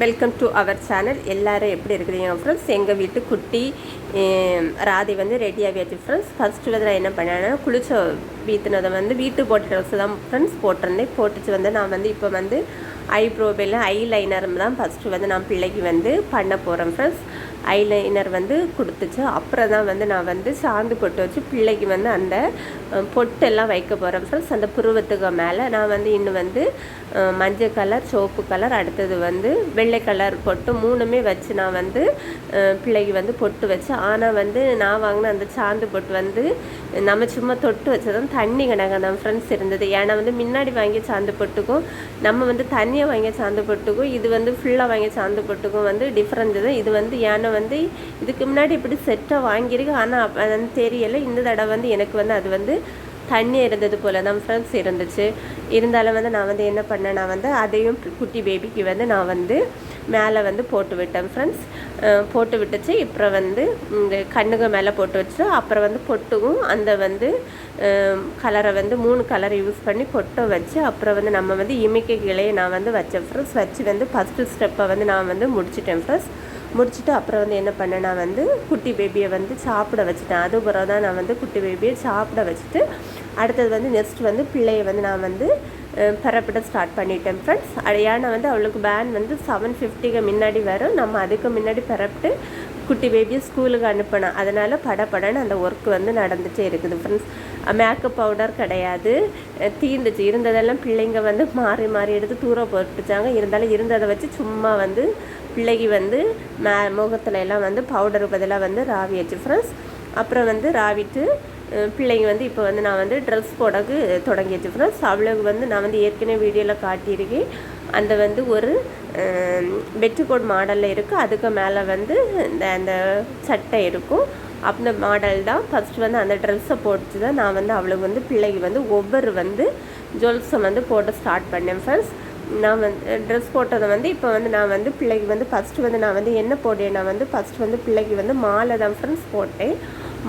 Welcome to our channel எல்லோரும் எப்படி இருக்கிறீங்க ஃப்ரெண்ட்ஸ் எங்கள் வீட்டு குட்டி ராதி வந்து ரெடி ஆகியாச்சு ஃப்ரெண்ட்ஸ் ஃபஸ்ட்டு வந்து நான் என்ன பண்ணேன்னா குளிச்ச வீத்துனதை வந்து வீட்டு போட்ட ட்ரெஸ் தான் ஃப்ரெண்ட்ஸ் போட்டிருந்தேன். போட்டுச்சு வந்து நான் வந்து இப்போ வந்து ஐப்ரோ பெல்ல ஐ லைனர் தான் ஃபஸ்ட்டு வந்து நான் பிள்ளைக்கு வந்து பண்ண போகிறேன் ஃப்ரெண்ட்ஸ் ஐலைனர் வந்து கொடுத்துச்சு. அப்புறம் தான் வந்து நான் வந்து சாந்து பொட்டு வச்சு பிள்ளைக்கு வந்து அந்த பொட்டெல்லாம் வைக்க போகிறேன் ஃப்ரெண்ட்ஸ் அந்த புருவத்துக்கு மேலே நான் வந்து இன்னும் வந்து மஞ்சள் கலர் சிவப்பு கலர் அடுத்தது வந்து வெள்ளை கலர் பொட்டு மூணுமே வச்சு நான் வந்து பிள்ளைக்கு வந்து பொட்டு வச்சேன் ஆனால் வந்து நான் வாங்கின அந்த சாந்து பொட்டு வந்து நம்ம சும்மா தொட்டு வச்சதும் தண்ணி கணக்கு தான் ஃப்ரெண்ட்ஸ் இருந்தது. ஏன்னா வந்து முன்னாடி வாங்கிய சாந்து பொட்டுக்கும் நம்ம வந்து தண்ணியை வாங்கிய சாந்து பொட்டுக்கும் இது வந்து ஃபுல்லாக வாங்கிய சாந்து பொட்டுக்கும் வந்து டிஃப்ரெண்ட் தான். இது வந்து ஏன்னா வந்து இதுக்கு முன்னாடி இப்படி செட்டாக வாங்கியிருக்கு. ஆனால் அது வந்து தெரியலை. இந்த தடவை வந்து எனக்கு வந்து அது வந்து தண்ணி இருந்தது போல தான் ஃப்ரெண்ட்ஸ் இருந்துச்சு. இருந்தாலும் வந்து நான் வந்து என்ன பண்ணேன் நான் வந்து அதையும் குட்டி பேபிக்கு வந்து நான் வந்து மேலே வந்து போட்டு விட்டேன் ஃப்ரெண்ட்ஸ் போட்டு விட்டுச்சு. அப்புறம் வந்து இந்த கண்ணுக்கு மேலே போட்டு வச்சு அப்புறம் வந்து பொட்டுக்கும் அந்த வந்து கலரை வந்து மூணு கலரை யூஸ் பண்ணி பொட்டை வச்சு அப்புறம் வந்து நம்ம வந்து இமிக்க கிளையை நான் வந்து வச்சேன் ஃப்ரெண்ட்ஸ் வச்சு வந்து ஃபஸ்ட்டு ஸ்டெப்பை வந்து நான் வந்து முடிச்சிட்டேன் ஃப்ரெண்ட்ஸ் முடிச்சுட்டு அப்புறம் வந்து என்ன பண்ணேன்? நான் வந்து குட்டி பேபியை வந்து சாப்பிட வச்சுட்டேன். அது பிறகு தான் நான் வந்து குட்டி பேபியை சாப்பிட வச்சுட்டு அடுத்தது வந்து நெக்ஸ்ட் வந்து பிள்ளையை வந்து நான் வந்து பரப்பிட ஸ்டார்ட் பண்ணிட்டேன் ஃப்ரெண்ட்ஸ் அடையான வந்து அவளுக்கு பேன் வந்து செவன் ஃபிஃப்டிக்கு முன்னாடி வரும். நம்ம அதுக்கு முன்னாடி பரப்பிட்டு குட்டி பேபியை ஸ்கூலுக்கு அனுப்பினேன். அதனால் படபடன்னு அந்த ஒர்க் வந்து நடந்துகிட்டே இருக்குது ஃப்ரெண்ட்ஸ் மேக்கப் பவுடர் கிடையாது. தீர்ந்துச்சு இருந்ததெல்லாம் பிள்ளைங்க வந்து மாறி மாறி எடுத்து தூரம் போட்டுச்சாங்க. இருந்தாலும் இருந்ததை வச்சு சும்மா வந்து பிள்ளைக்கு வந்து மே முகத்துல எல்லாம் வந்து பவுடர் பதிலாக வந்து ராவியாச்சு ஃப்ரெண்ட்ஸ் அப்புறம் வந்து ராவிட்டு பிள்ளைங்க வந்து இப்போ வந்து நான் வந்து ட்ரெஸ் போடக்கு தொடங்கிட்டு ஃப்ரெண்ட்ஸ் அவளுக்கு வந்து நான் வந்து ஏற்கனவே வீடியோவில் காட்டியிருக்கேன். அந்த வந்து ஒரு பெட்ரிகோட் மாடலில் இருக்குது அதுக்கு மேலே வந்து இந்த அந்த சட்டை இருக்கும். அந்த மாடல் தான் ஃபஸ்ட்டு வந்து அந்த ட்ரெஸ்ஸை போட்டு தான் நான் வந்து அவளுக்கு வந்து பிள்ளைக்கு வந்து ஒவ்வொரு வந்து ஜுவல்ஸை வந்து போட்டு ஸ்டார்ட் பண்ணேன். ஃப்ரெண்ட்ஸ் நான் வந்து ட்ரெஸ் போட்டதை வந்து இப்போ வந்து நான் வந்து பிள்ளைக்கு வந்து ஃபஸ்ட்டு வந்து நான் வந்து என்ன போட்டேன் நான் வந்து ஃபஸ்ட்டு வந்து பிள்ளைக்கு வந்து மாலை தான். ஃப்ரெண்ட்ஸ் போட்டேன்.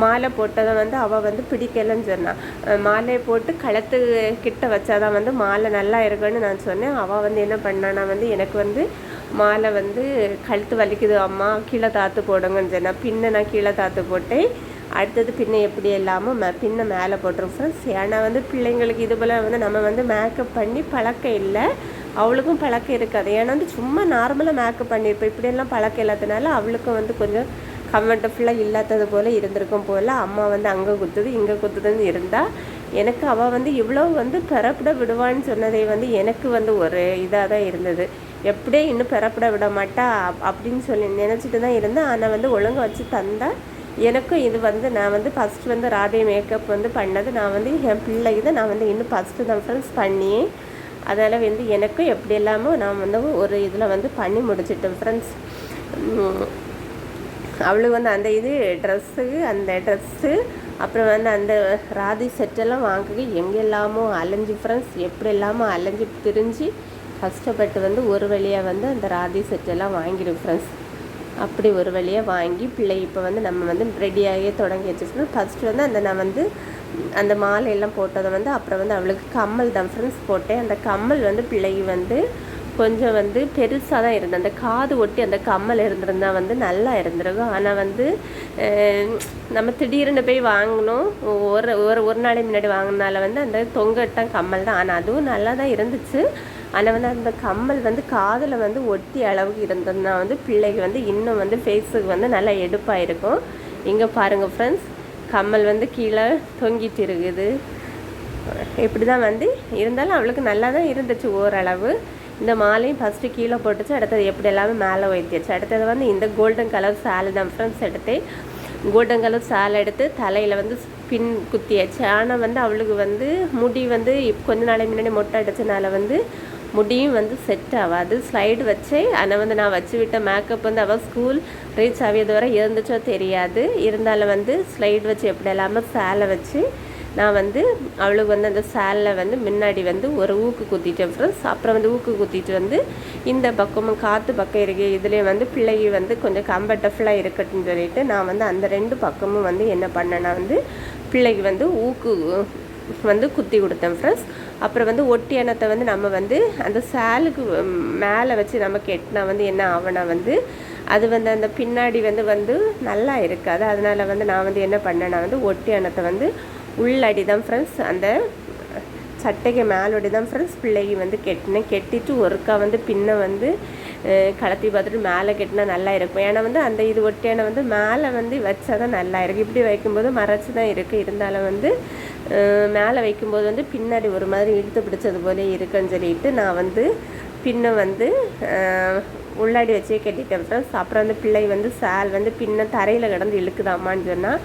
மாலை போட்டதை வந்து அவள் வந்து பிடிக்கலைன்னு சொன்னான் மாலையை போட்டு கழுத்து கிட்ட வச்சாதான் வந்து மாலை நல்லா இருக்குன்னு நான் சொன்னேன். அவள் வந்து என்ன பண்ணானா வந்து எனக்கு வந்து மாலை வந்து கழுத்து வலிக்குது அம்மா கீழே தாத்து போடுங்கன்னு சொன்னேன் பின்ன நான் கீழே தாத்து போட்டேன். அடுத்தது பின்ன எப்படி இல்லாமல் மே பின்ன மேலே போட்டுரும் ஃப்ரெண்ட்ஸ் ஏன்னா வந்து பிள்ளைங்களுக்கு இது போல் வந்து நம்ம வந்து மேக்கப் பண்ணி பழக்கம் இல்லை. அவளுக்கும் பழக்கம் இருக்காது. ஏன்னா வந்து சும்மா நார்மலாக மேக்கப் பண்ணியிருப்போம் இப்படியெல்லாம் பழக்கம் இல்லாதனால அவளுக்கும் வந்து கொஞ்சம் கம்ஃபர்டபுளாக இல்லாதது போல் இருந்திருக்கும் போல் அம்மா வந்து அங்கே குத்துது இங்கே குத்துதுன்னு இருந்தால் எனக்கு அவள் வந்து இவ்வளோ வந்து பிறப்பிட விடுவான்னு சொன்னதே வந்து எனக்கு வந்து ஒரு இதாக தான் இருந்தது. எப்படியே இன்னும் பிறப்பிட விட மாட்டா அப்படின்னு சொல்லி நினச்சிட்டு தான் இருந்தேன். ஆனால் வந்து ஒழுங்கா வச்சு தந்தால் எனக்கும் இது வந்து நான் வந்து ஃபஸ்ட்டு வந்து ராதே மேக்கப் வந்து பண்ணது. நான் வந்து என் பிள்ளைக்கு தான் நான் வந்து இன்னும் ஃபஸ்ட்டு தான் ஃப்ரெண்ட்ஸ் பண்ணி அதனால் வந்து எனக்கும் எப்படி இல்லாமல் நான் வந்து ஒரு இதில் வந்து பண்ணி முடிச்சிட்டேன் ஃப்ரெண்ட்ஸ் அவளுக்கு வந்து அந்த இது ட்ரெஸ்ஸுக்கு அந்த ட்ரெஸ்ஸு அப்புறம் வந்து அந்த ராதி செட்டெல்லாம் வாங்க எங்கெல்லாமோ அலைஞ்சு ஃப்ரெண்ட்ஸ் எப்படி எல்லாமோ அலைஞ்சு பிரிஞ்சு கஷ்டப்பட்டு வந்து ஒரு வழியாக வந்து அந்த ராதி செட்டெல்லாம் வாங்கிடும் ஃப்ரெண்ட்ஸ் அப்படி ஒரு வழியாக வாங்கி பிள்ளை இப்போ வந்து நம்ம வந்து ரெடியாகவே தொடங்கி வச்சுருக்கோம். ஃபஸ்ட்டு வந்து அந்த நான் வந்து அந்த மாலையெல்லாம் போட்டதை வந்து அப்புறம் வந்து அவளுக்கு கம்மல் தான் ஃப்ரெண்ட்ஸ் போட்டேன். அந்த கம்மல் வந்து பிள்ளைக்கு வந்து கொஞ்சம் வந்து பெருசாக தான் இருந்தது அந்த காது ஒட்டி அந்த கம்மல் இருந்திருந்தா வந்து நல்லா இருந்திருக்கும். ஆனால் வந்து நம்ம திடீர்னு போய் வாங்கினோம். ஒரு ஒரு ஒரு நாளைக்கு முன்னாடி வாங்கினால வந்து அந்த தொங்கட்டம் கம்மல் தான். ஆனால் அதுவும் நல்லா தான் இருந்துச்சு. ஆனால் வந்து அந்த கம்மல் வந்து காதில் வந்து ஒட்டி அளவுக்கு இருந்ததுன்னா வந்து பிள்ளைக்கு வந்து இன்னும் வந்து ஃபேஸுக்கு வந்து நல்லா எடுப்பாக இருக்கும் இங்கே பாருங்கள் ஃப்ரெண்ட்ஸ் கம்மல் வந்து கீழே தொங்கிட்டு இருக்குது. இப்படி தான் வந்து இருந்தாலும் அவளுக்கு நல்லா தான் இருந்துச்சு ஓரளவு. இந்த மாலையும் ஃபஸ்ட்டு கீழே போட்டுச்சு அடுத்தது எப்படி எல்லாமே மேலே வைத்தியாச்சு அடுத்தது வந்து இந்த கோல்டன் கலர் சேலை தான் ஃப்ரெண்ட்ஸ் எடுத்தேன் கோல்டன் கலர் சேலை எடுத்து தலையில் வந்து பின் குத்தியாச்சு. ஆனால் வந்து அவளுக்கு வந்து முடி வந்து இப்ப கொஞ்ச நாளைக்கு முன்னாடி மொட்டை அடிச்சனால வந்து முடியும் வந்து செட் ஆகாது. ஸ்லைடு வச்சே ஆனால் வந்து நான் வச்சு விட்ட மேக்கப் வந்து அவள் ஸ்கூல் ரீச் ஆகியது வரை இருந்துச்சோ தெரியாது. இருந்தாலும் வந்து ஸ்லைடு வச்சு எப்படி இல்லாமல் சேலை வச்சு நான் வந்து அவளுக்கு வந்து அந்த சேலில் வந்து முன்னாடி வந்து ஒரு ஊக்கு குத்திட்டேன் ஃப்ரெண்ட்ஸ் அப்புறம் வந்து ஊக்கு குத்திட்டு வந்து இந்த பக்கமும் காற்று பக்கம் இருக்கு இதுலேயே வந்து பிள்ளைக்கு வந்து கொஞ்சம் கம்ஃபர்டபுளாக இருக்கட்டும்னு சொல்லிட்டு நான் வந்து அந்த ரெண்டு பக்கமும் வந்து என்ன பண்ணேன்னா வந்து பிள்ளைக்கு வந்து ஊக்கு வந்து குத்தி கொடுத்தேன் ஃப்ரெண்ட்ஸ் அப்புறம் வந்து ஒட்டியானத்தை வந்து நம்ம வந்து அந்த சேலுக்கு மேலே வச்சு நம்ம கெட்டினா வந்து என்ன ஆகும்னா வந்து அது வந்து அந்த பின்னாடி வந்து வந்து நல்லா இருக்காது. அதனால் வந்து நான் வந்து என்ன பண்ணேன்னா வந்து ஒட்டியானத்தை வந்து உள்ளடி தான் ஃப்ரெண்ட்ஸ் அந்த சட்டைக்கு மேலோடி தான் ஃப்ரெண்ட்ஸ் பிள்ளைக்கு வந்து கெட்டினேன் கெட்டிட்டு ஒருக்கா வந்து பின்ன வந்து கலத்தி பார்த்துட்டு மேலே கெட்டினா நல்லா இருக்கும். ஏன்னா வந்து அந்த இது ஒட்டியான வந்து மேலே வந்து வச்சா தான் நல்லா இருக்கும். இப்படி வைக்கும்போது மறைச்சி தான் இருக்குது இருந்தாலும் வந்து மேலே வைக்கும்போது வந்து பின்னாடி ஒரு மாதிரி இழுத்து பிடிச்சது போல இருக்குன்னு சொல்லிட்டு நான் வந்து பின்ன வந்து உள்ளாடி வச்சே கட்டிட்டேன் ஃப்ரெண்ட்ஸ் அப்புறம் வந்து பிள்ளை வந்து சால் வந்து பின்ன தரையில் கிடந்து இழுக்குதாமான்னு சொன்னால்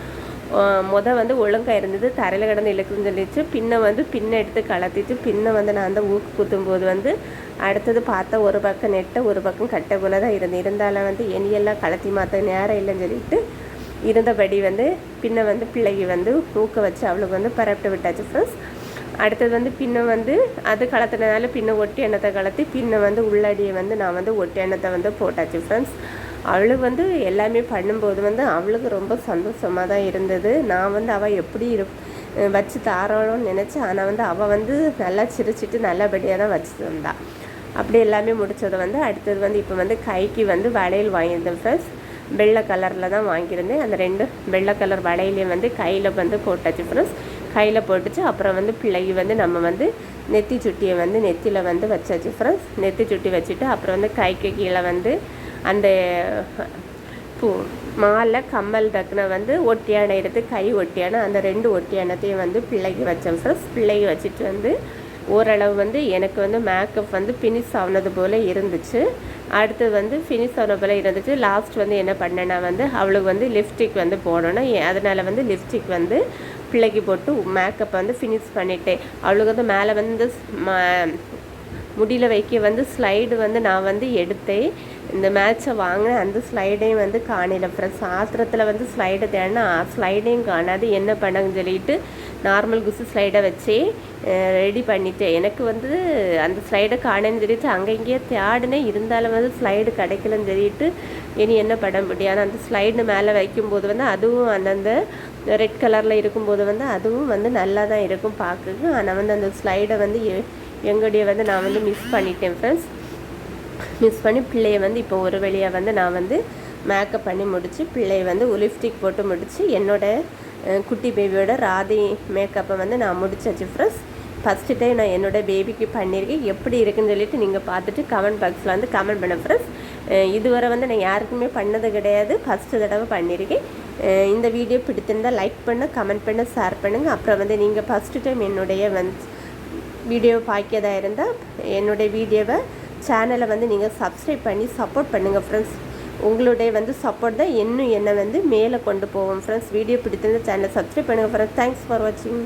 முத வந்து ஒழுங்காக இருந்தது தரையில் கிடந்து இழுக்குன்னு சொல்லிச்சு. பின்ன வந்து பின்ன எடுத்து கலத்திட்டு பின்ன வந்து நான் அந்த ஊக்கு குத்தும்போது வந்து அடுத்தது பார்த்தா ஒரு பக்கம் நெட்டை ஒரு பக்கம் கட்டை போல தான் இருந்து இருந்தாலும் வந்து எண்ணியெல்லாம் கலத்தி மாற்ற நேரம் இல்லைன்னு சொல்லிட்டு இருந்தபடி வந்து பின்ன வந்து பிள்ளைக்கு வந்து ஊக்க வச்சு அவளுக்கு வந்து பரப்பிட்டு விட்டாச்சு ஃப்ரெண்ட்ஸ் அடுத்தது வந்து பின்ன வந்து அது கலத்தினால பின்ன ஒட்டி எண்ணத்தை கலத்தி பின்ன வந்து உள்ளடியை வந்து நான் வந்து ஒட்டி எண்ணத்தை வந்து போட்டாச்சு ஃப்ரெண்ட்ஸ் அவளுக்கு வந்து எல்லாமே பண்ணும்போது வந்து அவளுக்கு ரொம்ப சந்தோஷமாக தான் இருந்தது. நான் வந்து அவள் எப்படி இரு வச்சு தாரோன்னு நினச்சேன் ஆனால் வந்து அவள் வந்து நல்லா சிரிச்சிட்டு நல்லபடியாக தான் வச்சு தந்தா. அப்படி எல்லாமே முடிச்சதை வந்து அடுத்தது வந்து இப்போ வந்து கைக்கு வந்து வளையல் வாங்கியிருந்தேன் ஃப்ரெண்ட்ஸ் வெள்ளை கலரில் தான் வாங்கியிருந்தேன். அந்த ரெண்டு வெள்ளை கலர் வளையலையும் வந்து கையில் வந்து போட்டாச்சு ஃப்ரெண்ட்ஸ் கையில் போட்டுச்சு. அப்புறம் வந்து பிள்ளைக்கு வந்து நம்ம வந்து நெத்தி சுட்டியை வந்து நெத்தியில் வந்து வச்சாச்சு ஃப்ரெண்ட்ஸ் நெத்தி சுட்டி வச்சுட்டு அப்புறம் வந்து கைக்கு கீழே வந்து அந்த பூ மாலை கம்மல் தக்குன வந்து ஒட்டியான எடுத்து கை ஒட்டியான அந்த ரெண்டு ஒட்டியானத்தையும் வந்து பிள்ளைக்கு வச்சேன் சார். பிள்ளைக்கு வச்சுட்டு வந்து ஓரளவு வந்து எனக்கு வந்து மேக்கப் வந்து ஃபினிஷ் ஆனது போல் இருந்துச்சு. அடுத்தது வந்து ஃபினிஷ் ஆன போல் இருந்துச்சு. லாஸ்ட் வந்து என்ன பண்ணேன்னா வந்து அவளுக்கு வந்து லிப்ஸ்டிக் வந்து போடணும். அதனால் வந்து லிப்ஸ்டிக் வந்து பிள்ளைக்கு போட்டு மேக்கப் வந்து ஃபினிஷ் பண்ணிட்டேன். அவளுக்கு வந்து மேலே வந்து முடியில் முடியல வைக்க வந்து ஸ்லைடு வந்து நான் வந்து எடுத்தேன். இந்த மேட்சை வாங்கின அந்த ஸ்லைடையும் வந்து காணல. ஃப்ரெண்ட்ஸ் சாஸ்திரத்தில் வந்து ஸ்லைடை தேடினா ஸ்லைடையும் காணாது. என்ன பண்ணாங்கன்னு சொல்லிட்டு நார்மல் குசு ஸ்லைடை வச்சே ரெடி பண்ணிட்டேன். எனக்கு வந்து அந்த ஸ்லைடை காணேன்னு சொல்லிட்டு அங்கே இங்கேயே தேடினேன் இருந்தாலும் வந்து ஸ்லைடு கிடைக்கலன்னு சொல்லிட்டு இனி என்ன பண்ண முடியாது அந்த ஸ்லைடு மேலே வைக்கும்போது வந்து அதுவும் அந்தந்த ரெட் கலரில் இருக்கும்போது வந்து அதுவும் வந்து நல்லா தான் இருக்கும் பார்க்குக்கு ஆனால் வந்து அந்த ஸ்லைடை வந்து எ- எங்களுடைய வந்து நான் வந்து மிஸ் பண்ணிட்டேன் ஃப்ரெண்ட்ஸ் மிஸ் பண்ணி பிள்ளையை வந்து இப்போ ஒரு வழியாக வந்து நான் வந்து மேக்கப் பண்ணி முடித்து பிள்ளையை வந்து லிப்ஸ்டிக் போட்டு முடித்து என்னோட குட்டி பேபியோட ராதி மேக்கப்பை வந்து நான் முடிச்சாச்சு ஃப்ரெஸ் ஃபஸ்ட்டு டைம் நான் என்னோட பேபிக்கு பண்ணியிருக்கேன். எப்படி இருக்குன்னு சொல்லிட்டு நீங்கள் பார்த்துட்டு கமெண்ட் பாக்ஸில் வந்து கமெண்ட் பண்ண ஃப்ரெண்ட்ஸ் இதுவரை வந்து நான் யாருக்குமே பண்ணது கிடையாது. ஃபஸ்ட்டு தடவை பண்ணியிருக்கேன். இந்த வீடியோ பிடித்திருந்தால் லைக் பண்ண கமெண்ட் பண்ண ஷேர் பண்ணுங்கள் அப்புறம் வந்து நீங்கள் ஃபஸ்ட்டு டைம் என்னுடைய வந்து வீடியோ பார்க்கியதாக இருந்தால் என்னுடைய வீடியோவை சேனலை வந்து நீங்கள் சப்ஸ்கிரைப் பண்ணி சப்போர்ட் பண்ணுங்கள் ஃப்ரெண்ட்ஸ் உங்களுடைய வந்து சப்போர்ட் தான் இன்னும் என்னை வந்து மேலே கொண்டு போவோம் ஃப்ரெண்ட்ஸ் வீடியோ பிடித்திருந்த சேனலை சப்ஸ்கிரைப் பண்ணுங்கள் ஃப்ரெண்ட்ஸ் தேங்க்ஸ் ஃபார் வாட்சிங்